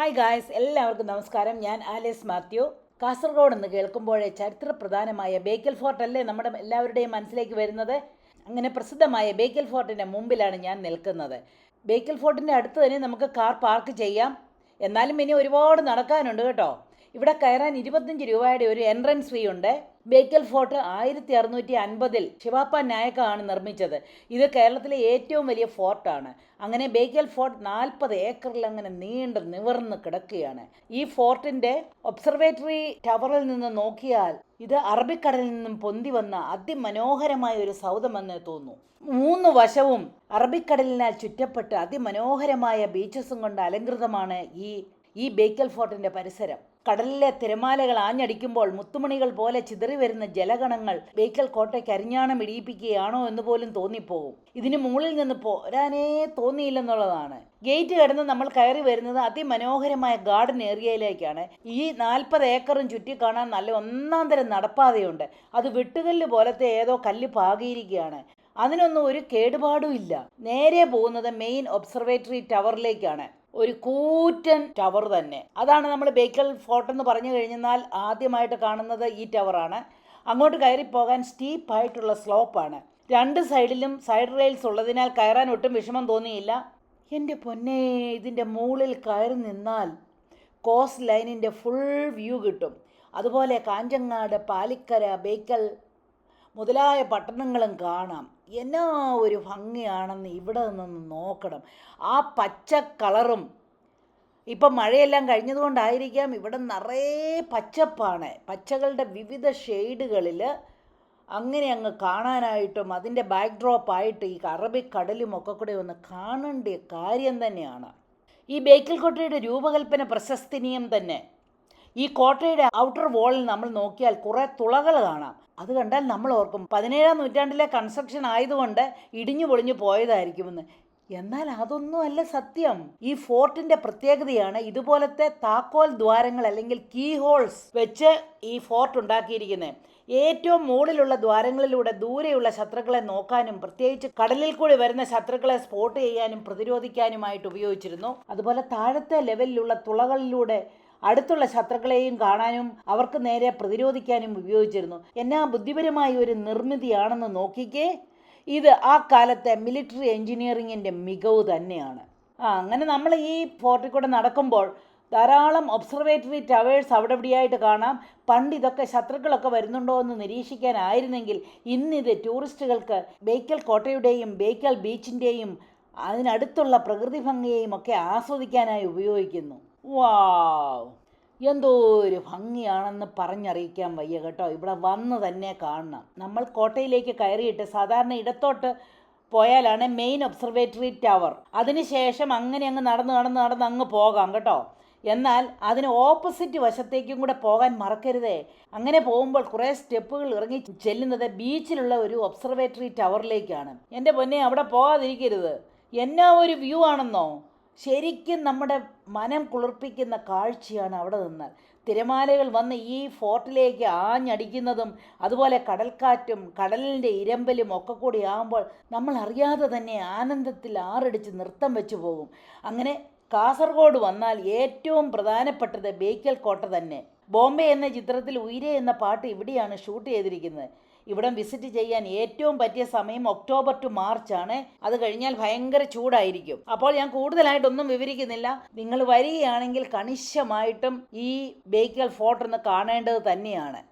Hi guys എല്ലാവർക്കും നമസ്കാരം. ഞാൻ ആലിസ് മാത്യു. കാസർഗോഡ് എന്ന് കേൾക്കുമ്പോഴേ ചരിത്ര പ്രധാനമായ ബേക്കൽ ഫോർട്ട് അല്ലേ നമ്മുടെ എല്ലാവരുടെയും മനസ്സിലേക്ക് വരുന്നത്? അങ്ങനെ പ്രസിദ്ധമായ ബേക്കൽ ഫോർട്ടിന്റെ മുമ്പിലാണ് ഞാൻ നിൽക്കുന്നത്. ബേക്കൽ ഫോർട്ടിന്റെ അടുത്ത് തന്നെ നമുക്ക് കാർ പാർക്ക് ചെയ്യാം. എന്നാലും ഇനി ഒരുപാട് നടക്കാനുണ്ട് കേട്ടോ. ഇവിടെ കയറാൻ ഇരുപത്തഞ്ച് രൂപയുടെ ഒരു എൻട്രൻസ് ഫീ ഉണ്ട്. ബേക്കൽ ഫോർട്ട് ആയിരത്തി അറുന്നൂറ്റി അൻപതിൽ ശിവാപ്പ നായക്കാണ് നിർമ്മിച്ചത്. ഇത് കേരളത്തിലെ ഏറ്റവും വലിയ ഫോർട്ടാണ് അങ്ങനെ ബേക്കൽ ഫോർട്ട് നാൽപ്പത് ഏക്കറിൽ അങ്ങനെ നീണ്ട് നിവർന്ന് കിടക്കുകയാണ്. ഈ ഫോർട്ടിന്റെ ഒബ്സർവേറ്ററി ടവറിൽ നിന്ന് നോക്കിയാൽ ഇത് അറബിക്കടലിൽ നിന്നും പൊന്തി വന്ന അതിമനോഹരമായ ഒരു സൗധമെന്ന് തോന്നുന്നു. മൂന്ന് വശവും അറബിക്കടലിനാൽ ചുറ്റപ്പെട്ട് അതിമനോഹരമായ ബീച്ചസും കൊണ്ട് അലങ്കൃതമാണ് ഈ ഈ ബേക്കൽ ഫോർട്ടിന്റെ പരിസരം. കടലിലെ തിരമാലകൾ ആഞ്ഞടിക്കുമ്പോൾ മുത്തുമണികൾ പോലെ ചിതറി വരുന്ന ജലഗണങ്ങൾ ബേക്കൽ കോട്ടയ്ക്ക് അരിഞ്ഞാണം ഇടിയിപ്പിക്കുകയാണോ എന്ന് പോലും തോന്നിപ്പോകും ഇതിന് മുകളിൽ നിന്ന് പോരാനേ തോന്നിയില്ലെന്നുള്ളതാണ്. ഗേറ്റ് കടന്ന് നമ്മൾ കയറി വരുന്നത് അതിമനോഹരമായ ഗാർഡൻ ഏരിയയിലേക്കാണ്. ഈ നാൽപ്പത് ഏക്കറും ചുറ്റി കാണാൻ നല്ല ഒന്നാം തരം നടപ്പാതയുണ്ട്. അത് വെട്ടുകല്ല് പോലത്തെ ഏതോ കല്ല് പാകിയിരിക്കുകയാണ്. അതിനൊന്നും ഒരു കേടുപാടും ഇല്ല. നേരെ പോകുന്നത് മെയിൻ ഒബ്സർവേറ്ററി ടവറിലേക്കാണ്. ഒരു കൂറ്റൻ ടവർ തന്നെ. അതാണ് നമ്മൾ ബേക്കൽ ഫോർട്ട് എന്ന് പറഞ്ഞു കഴിഞ്ഞാൽ ആദ്യമായിട്ട് കാണുന്നത് ഈ ടവറാണ് അങ്ങോട്ട് കയറി പോകാൻ സ്റ്റീപ്പായിട്ടുള്ള സ്ലോപ്പാണ് രണ്ട് സൈഡിലും സൈഡ് റെയിൽസ് ഉള്ളതിനാൽ കയറാൻ ഒട്ടും വിഷമം തോന്നിയില്ല. എന്റെ പൊന്നെ ഇതിന്റെ മുകളിൽ കയറി നിന്നാൽ കോസ് ലൈനിന്റെ ഫുൾ വ്യൂ കിട്ടും. അതുപോലെ കാഞ്ചങ്ങാട് പാലിക്കര ബേക്കൽ മുതലായ പട്ടണങ്ങളും കാണാം. എന്നാ ഒരു ഭംഗിയാണെന്ന് ഇവിടെ നിന്ന് നോക്കണം. ആ പച്ച കളറും ഇപ്പം മഴയെല്ലാം കഴിഞ്ഞതുകൊണ്ടായിരിക്കാം ഇവിടെ നിറയെ പച്ചപ്പാണ്. പച്ചകളുടെ വിവിധ ഷെയ്ഡുകളിൽ അങ്ങനെ അങ്ങ് കാണാനായിട്ടും അതിന്റെ ബാക്ക്ഡ്രോപ്പായിട്ട് ഈ അറബിക്കടലും ഒക്കെ കൂടെ ഒന്ന് കാണേണ്ട കാര്യം തന്നെയാണ്. ഈ ബേക്കൽ കൊട്ടയുടെ രൂപകൽപ്പന പ്രശസ്തനീയം തന്നെ. ഈ കോട്ടയുടെ ഔട്ടർ വാളിൽ നമ്മൾ നോക്കിയാൽ കുറേ തുളകൾ കാണാം. അത് കണ്ടാൽ നമ്മൾ ഓർക്കും പതിനേഴാം നൂറ്റാണ്ടിലെ കൺസ്ട്രക്ഷൻ ആയതുകൊണ്ട് ഇടിഞ്ഞു പൊളിഞ്ഞു പോയതായിരിക്കുമെന്ന്. എന്നാൽ അതൊന്നും അല്ല സത്യം. ഈ ഫോർട്ടിന്റെ പ്രത്യേകതയാണ് ഇതുപോലത്തെ താക്കോൽ ദ്വാരങ്ങൾ അല്ലെങ്കിൽ കീ ഹോൾസ് വെച്ച് ഈ ഫോർട്ട് ഉണ്ടാക്കിയിരിക്കുന്നത്. ഏറ്റവും മുകളിലുള്ള ദ്വാരങ്ങളിലൂടെ ദൂരെയുള്ള ശത്രുക്കളെ നോക്കാനും പ്രത്യേകിച്ച് കടലിൽ കൂടി വരുന്ന ശത്രുക്കളെ സ്പോട്ട് ചെയ്യാനും പ്രതിരോധിക്കാനുമായിട്ട് ഉപയോഗിച്ചിരുന്നു. അതുപോലെ താഴത്തെ ലെവലിലുള്ള തുളകളിലൂടെ അടുത്തുള്ള ശത്രുക്കളെയും കാണാനും അവർക്ക് നേരെ പ്രതിരോധിക്കാനും ഉപയോഗിച്ചിരുന്നു. എന്നാ ബുദ്ധിപരമായ ഒരു നിർമ്മിതിയാണെന്ന് നോക്കിക്കേ. ഇത് ആ കാലത്തെ മിലിറ്ററി എഞ്ചിനീയറിങ്ങിന്റെ മികവ് തന്നെയാണ്. ആ അങ്ങനെ നമ്മൾ ഈ ഫോർട്ടിൽ കൂടെ നടക്കുമ്പോൾ ധാരാളം ഒബ്സർവേറ്ററി ടവേഴ്സ് അവിടെ ഇവിടെയായിട്ട് കാണാം. പണ്ട് ഇതൊക്കെ ശത്രുക്കളൊക്കെ വരുന്നുണ്ടോ എന്ന് നിരീക്ഷിക്കാനായിരുന്നെങ്കിൽ ഇന്നിത് ടൂറിസ്റ്റുകൾക്ക് ബേക്കൽ കോട്ടയുടെയും ബേക്കൽ ബീച്ചിന്റെയും അതിനടുത്തുള്ള പ്രകൃതി ഭംഗിയെയും ഒക്കെ ആസ്വദിക്കാനായി ഉപയോഗിക്കുന്നു. വാവ് എന്തോ ഒരു ഭംഗിയാണെന്ന് പറഞ്ഞറിയിക്കാൻ വയ്യ കേട്ടോ. ഇവിടെ വന്ന് തന്നെ കാണണം. നമ്മൾ കോട്ടയിലേക്ക് കയറിയിട്ട് സാധാരണ ഇടത്തോട്ട് പോയാലാണ് മെയിൻ ഒബ്സർവേറ്ററി ടവർ അതിനുശേഷം അങ്ങനെ അങ്ങ് നടന്ന് നടന്ന് നടന്ന് അങ്ങ് പോകാം കേട്ടോ. എന്നാൽ അതിന് ഓപ്പോസിറ്റ് വശത്തേക്കും കൂടെ പോകാൻ മറക്കരുതേ. അങ്ങനെ പോകുമ്പോൾ കുറേ സ്റ്റെപ്പുകൾ ഇറങ്ങി ചെല്ലുന്നത് ബീച്ചിലുള്ള ഒരു ഒബ്സർവേറ്ററി ടവറിലേക്കാണ് എന്റെ പൊന്നെ അവിടെ പോകാതിരിക്കരുത്. എന്നാ ഒരു വ്യൂ ആണെന്നോ? ശരിക്കും നമ്മുടെ മനം കുളിർപ്പിക്കുന്ന കാഴ്ചയാണ് അവിടെ നിന്നാൽ തിരമാലകൾ വന്ന് ഈ ഫോർട്ടിലേക്ക് ആഞ്ഞടിക്കുന്നതും അതുപോലെ കടൽക്കാറ്റും കടലിന്റെ ഇരമ്പലും ഒക്കെ കൂടി ആകുമ്പോൾ നമ്മൾ അറിയാതെ തന്നെ ആനന്ദത്തിൽ ആറടിച്ച് നൃത്തം വെച്ചു പോകും. അങ്ങനെ കാസർഗോഡ് വന്നാൽ ഏറ്റവും പ്രധാനപ്പെട്ടത് ബേക്കൽ കോട്ട തന്നെ. ബോംബെ എന്ന ചിത്രത്തിൽ ഉയരെ എന്ന പാട്ട് ഇവിടെയാണ് ഷൂട്ട് ചെയ്തിരിക്കുന്നത്. ഇവിടം വിസിറ്റ് ചെയ്യാൻ ഏറ്റവും പറ്റിയ സമയം ഒക്ടോബർ ടു മാർച്ച് ആണ്. അത് കഴിഞ്ഞാൽ ഭയങ്കര ചൂടായിരിക്കും. അപ്പോൾ ഞാൻ കൂടുതലായിട്ടൊന്നും വിവരിക്കുന്നില്ല. നിങ്ങൾ വരികയാണെങ്കിൽ കണിശമായിട്ടും ഈ ബേക്കൽ ഫോർട്ട് ഒന്ന് കാണേണ്ടത് തന്നെയാണ്.